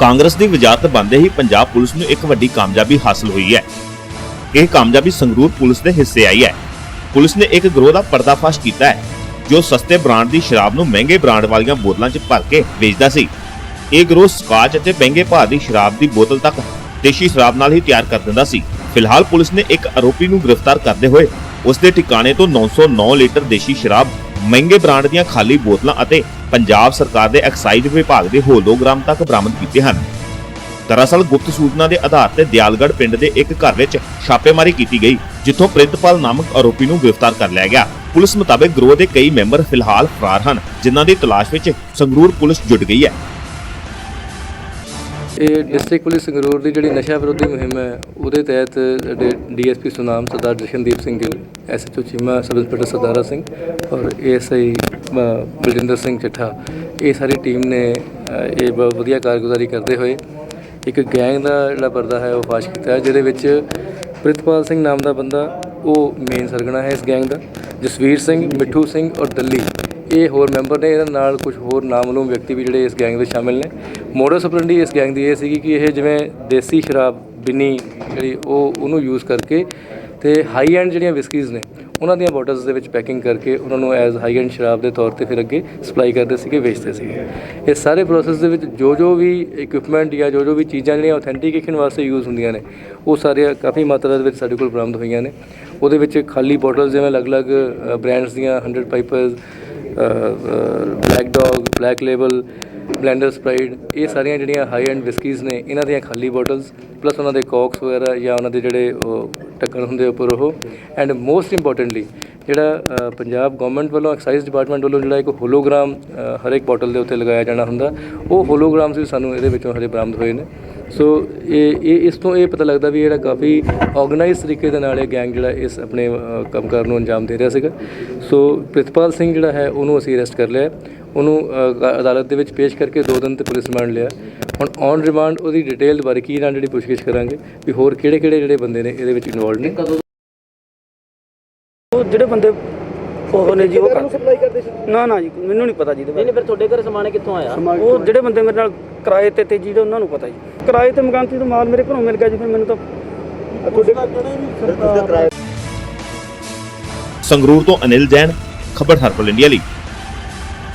ਕਾਂਗਰਸ ਦੀ ਵਜ਼ਾਰਤ ਬੰਦੇ ਹੀ ਪੰਜਾਬ ਪੁਲਿਸ ਨੂੰ ਇੱਕ ਵੱਡੀ ਕਾਮਯਾਬੀ ਹਾਸਲ ਹੋਈ ਹੈ। ਇਹ ਕਾਮਯਾਬੀ ਸੰਗਰੂਰ ਪੁਲਿਸ ਦੇ ਹਿੱਸੇ ਆਈ ਹੈ। ਪੁਲਿਸ ਨੇ ਇੱਕ ਗਰੋਹ ਦਾ ਪਰਦਾਫਾਸ਼ ਕੀਤਾ ਹੈ, ਜੋ ਸਸਤੇ ਬ੍ਰਾਂਡ ਦੀ ਸ਼ਰਾਬ ਨੂੰ ਮਹਿੰਗੇ ਬ੍ਰਾਂਡ ਵਾਲੀਆਂ ਬੋਤਲਾਂ 'ਚ ਭਰ ਕੇ ਵੇਚਦਾ ਸੀ। ਇਹ ਗਰੋਹ ਸਕਾਚ ਅਤੇ ਮਹਿੰਗੇ ਭਾਅ ਦੀ ਸ਼ਰਾਬ ਦੀ ਬੋਤਲ ਤੱਕ ਦੇਸ਼ੀ ਸ਼ਰਾਬ ਨਾਲ ਹੀ ਤਿਆਰ ਕਰ ਦਿੰਦਾ ਸੀ। ਫਿਲਹਾਲ ਪੁਲਿਸ ਨੇ ਇੱਕ ਆਰੋਪੀ ਨੂੰ ਗ੍ਰਿਫਤਾਰ ਕਰਦੇ ਹੋਏ ਉਸ ਦੇ ਟਿਕਾਣੇ ਤੋਂ 909 ਲੀਟਰ ਦੇਸ਼ੀ ਸ਼ਰਾਬ ਮਹਿੰਗੇ ਬ੍ਰਾਂਡ ਦੀਆਂ ਖਾਲੀ ਬੋਤਲਾਂ ਅਤੇ ਪੰਜਾਬ ਸਰਕਾਰ ਦੇ ਐਕਸਾਈਜ਼ ਵਿਭਾਗ ਦੇ ਹੋਲੋਗ੍ਰਾਮ ਤੱਕ ਬਰਾਮਦ ਕੀਤੇ ਹਨ। ਦਰਅਸਲ ਗੁਪਤ ਸੂਚਨਾ ਦੇ ਆਧਾਰ ਤੇ ਦਿਆਲਗੜ੍ਹ ਪਿੰਡ ਦੇ ਇੱਕ ਘਰ ਵਿੱਚ ਛਾਪੇਮਾਰੀ ਕੀਤੀ ਗਈ, ਜਿੱਥੋਂ ਪ੍ਰਿੰਤਪਾਲ ਨਾਮਕ ਆਰੋਪੀ ਨੂੰ ਗ੍ਰਿਫਤਾਰ ਕਰ ਲਿਆ ਗਿਆ। ਪੁਲਿਸ ਮੁਤਾਬਕ ਗਰੋਹ ਦੇ ਕਈ ਮੈਂਬਰ ਫਿਲਹਾਲ ਫਰਾਰ ਹਨ, ਜਿਨ੍ਹਾਂ ਦੀ ਤਲਾਸ਼ ਵਿੱਚ ਸੰਗਰੂਰ ਪੁਲਿਸ ਜੁਟ ਗਈ ਹੈ। ਇਹ ਡਿਸਟ੍ਰਿਕਟ ਪੁਲਿਸ ਸੰਗਰੂਰ ਦੀ ਜਿਹੜੀ ਨਸ਼ਾ ਵਿਰੋਧੀ ਮੁਹਿੰਮ ਹੈ, ਉਹਦੇ ਤਹਿਤ ਸਾਡੇ DSP Sunam Sardar Jashandeep Singh Gill SHO Cheema sub inspector Sardara Singh ਔਰ ਏਐਸਆਈ ਬਲਜਿੰਦਰ ਸਿੰਘ ਚੱਠਾ ਇਹ ਸਾਰੀ ਟੀਮ ਨੇ ਇਹ ਬਹੁਤ ਵਧੀਆ ਕਾਰਗੁਜ਼ਾਰੀ ਕਰਦੇ ਹੋਏ ਇੱਕ ਗੈਂਗ ਦਾ ਜਿਹੜਾ ਪਰਦਾ ਹੈ, ਉਹ ਫਾਸ਼ ਕੀਤਾ ਹੈ, ਜਿਹਦੇ ਵਿੱਚ ਪ੍ਰਿਤਪਾਲ ਸਿੰਘ ਨਾਮ ਦਾ ਬੰਦਾ, ਉਹ ਮੇਨ ਸਰਗਣਾ ਹੈ ਇਸ ਗੈਂਗ ਦਾ, ਜਸਵੀਰ ਸਿੰਘ, ਮਿੱਠੂ ਸਿੰਘ ਔਰ ਦੱਲੀ ਇਹ ਹੋਰ ਮੈਂਬਰ ਨੇ ਇਹਨਾਂ ਨਾਲ ਕੁਝ ਹੋਰ ਨਾਮਲੂਮ ਵਿਅਕਤੀ ਵੀ ਜਿਹੜੇ ਇਸ ਗੈਂਗ ਵਿੱਚ ਸ਼ਾਮਿਲ ਨੇ। ਮੋਡਸ ਆਪਰੈਂਡੀ ਇਸ ਗੈਂਗ ਦੀ ਇਹ ਸੀਗੀ ਕਿ ਇਹ ਜਿਵੇਂ ਦੇਸੀ ਸ਼ਰਾਬ, ਬਿੰਨੀ ਜਿਹੜੀ ਉਹ ਉਹਨੂੰ ਯੂਜ਼ ਕਰਕੇ ਤੇ ਹਾਈ ਐਂਡ ਜਿਹੜੀਆਂ ਵਿਸਕੀਜ਼ ਨੇ, ਉਹਨਾਂ ਦੀਆਂ ਬੋਟਲਸ ਦੇ ਵਿੱਚ ਪੈਕਿੰਗ ਕਰਕੇ ਉਹਨਾਂ ਨੂੰ ਐਜ਼ ਹਾਈ ਐਂਡ ਸ਼ਰਾਬ ਦੇ ਤੌਰ ਤੇ ਫਿਰ ਅੱਗੇ ਸਪਲਾਈ ਕਰਦੇ ਸੀਗੇ, ਵੇਚਦੇ ਸੀਗੇ। ਇਹ ਸਾਰੇ ਪ੍ਰੋਸੈਸ ਦੇ ਵਿੱਚ ਜੋ ਜੋ ਵੀ ਇਕਵਿਪਮੈਂਟ ਜਾਂ ਜੋ ਜੋ ਵੀ ਚੀਜ਼ਾਂ ਜਿਹੜੀਆਂ ਆਥੈਂਟੀਕੇਸ਼ਨ ਵਾਸਤੇ ਯੂਜ਼ ਹੁੰਦੀਆਂ ਨੇ, ਉਹ ਸਾਰੀਆਂ ਕਾਫੀ ਮਾਤਰਾ ਦੇ ਵਿੱਚ ਸਾਡੇ ਕੋਲ ਬਰਾਮਦ ਹੋਈਆਂ ਨੇ। ਉਹਦੇ ਵਿੱਚ ਖਾਲੀ ਬੋਟਲਸ ਜਿਵੇਂ ਅਲੱਗ-ਅਲੱਗ ਬ੍ਰਾਂਡਸ ਦੀਆਂ 100 Pipers Black Dog Black Label blender pride ਇਹ ਸਾਰੀਆਂ ਜਿਹੜੀਆਂ ਹਾਈ ਐਂਡ ਵਿਸਕੀਜ਼ ਨੇ ਇਹਨਾਂ ਦੀਆਂ ਖਾਲੀ ਬੋਟਲਸ ਪਲੱਸ ਉਹਨਾਂ ਦੇ ਕੋਕਸ ਵਗੈਰਾ ਜਾਂ ਉਹਨਾਂ ਦੇ ਜਿਹੜੇ ਉਹ ਢੱਕਣ ਹੁੰਦੇ ਉੱਪਰ ਉਹ। ਐਂਡ ਮੋਸਟ ਇੰਪੋਰਟੈਂਟਲੀ ਜਿਹੜਾ ਪੰਜਾਬ ਗਵਰਨਮੈਂਟ ਵੱਲੋਂ ਐਕਸਾਈਜ਼ ਡਿਪਾਰਟਮੈਂਟ ਵੱਲੋਂ ਜਿਹੜਾ ਇੱਕ ਹੋਲੋਗ੍ਰਾਮ ਅ, ਹਰ ਇੱਕ ਬੋਟਲ ਦੇ ਉੱਤੇ ਲਗਾਇਆ ਜਾਣਾ ਹੁੰਦਾ ਉਹ ਹੋਲੋਗ੍ਰਾਮਸ ਵੀ ਸਾਨੂੰ ਇਹਦੇ ਵਿੱਚੋਂ ਹਰੇ ਬਰਾਮਦ ਹੋਏ ਨੇ। ਸੋ ਇਹ ਇਹ ਇਸ ਤੋਂ ਇਹ ਪਤਾ ਲੱਗਦਾ ਵੀ ਜਿਹੜਾ ਕਾਫੀ ਆਰਗੇਨਾਈਜ਼ ਤਰੀਕੇ ਦੇ ਨਾਲ ਇਹ ਗੈਂਗ ਜਿਹੜਾ ਇਸ ਆਪਣੇ ਅ, ਕੰਮਕਾਰ ਨੂੰ ਅੰਜਾਮ ਦੇ ਰਿਹਾ ਸੀਗਾ। ਸੋ ਪ੍ਰਿਤਪਾਲ ਸਿੰਘ ਜਿਹੜਾ ਹੈ ਉਹਨੂੰ ਅਸੀਂ ਅਰੈਸਟ ਕਰ ਲਿਆ। ਉਹਨੂੰ ਅਦਾਲਤ ਦੇ ਵਿੱਚ ਪੇਸ਼ ਕਰਕੇ ਦੋ ਦਿਨ ਤੇ ਪੁਲਿਸ ਰਿਮਾਂਡ ਲਿਆ। ਹੁਣ ਔਨ ਰਿਮਾਂਡ ਉਹਦੀ ਡਿਟੇਲ ਬਾਰੇ ਕੀ ਨਾਲ ਜਿਹੜੀ ਪੁੱਛਗਿੱਛ ਕਰਾਂਗੇ ਵੀ ਹੋਰ ਕਿਹੜੇ ਕਿਹੜੇ ਜਿਹੜੇ ਬੰਦੇ ਨੇ ਇਹਦੇ ਵਿੱਚ ਇਨਵੋਲਡ ਨੇ। ਉਹ ਜਿਹੜੇ ਬੰਦੇ ਉਹ ਨੇ ਜੀ ਉਹ ਕਰਦੇ ਨਾ ਨਾ ਜੀ ਮੈਨੂੰ ਨਹੀਂ ਪਤਾ ਜੀ ਇਹਦੇ ਨਹੀਂ ਨਹੀਂ ਫਿਰ ਤੁਹਾਡੇ ਘਰ ਸਮਾਨ ਕਿੱਥੋਂ ਆਇਆ? ਉਹ ਜਿਹੜੇ ਬੰਦੇ ਮੇਰੇ ਨਾਲ ਕਿਰਾਏ ਤੇ ਤੇ ਜਿਹੜੇ ਉਹਨਾਂ ਨੂੰ ਪਤਾ ਜੀ। ਕਿਰਾਏ ਤੇ ਮਕਾਨ ਤੇ ਤਾਂ ਮਾਲ ਮੇਰੇ ਘਰੋਂ ਮਿਲ ਗਿਆ ਜੀ ਫਿਰ ਮੈਨੂੰ ਤਾਂ ਸੰਗਰੂਰ ਤੋਂ ਅਨਿਲ ਜੈਨ ਖਬਰ ਹਰਪਲ ਇੰਡੀਆ ਲਈ।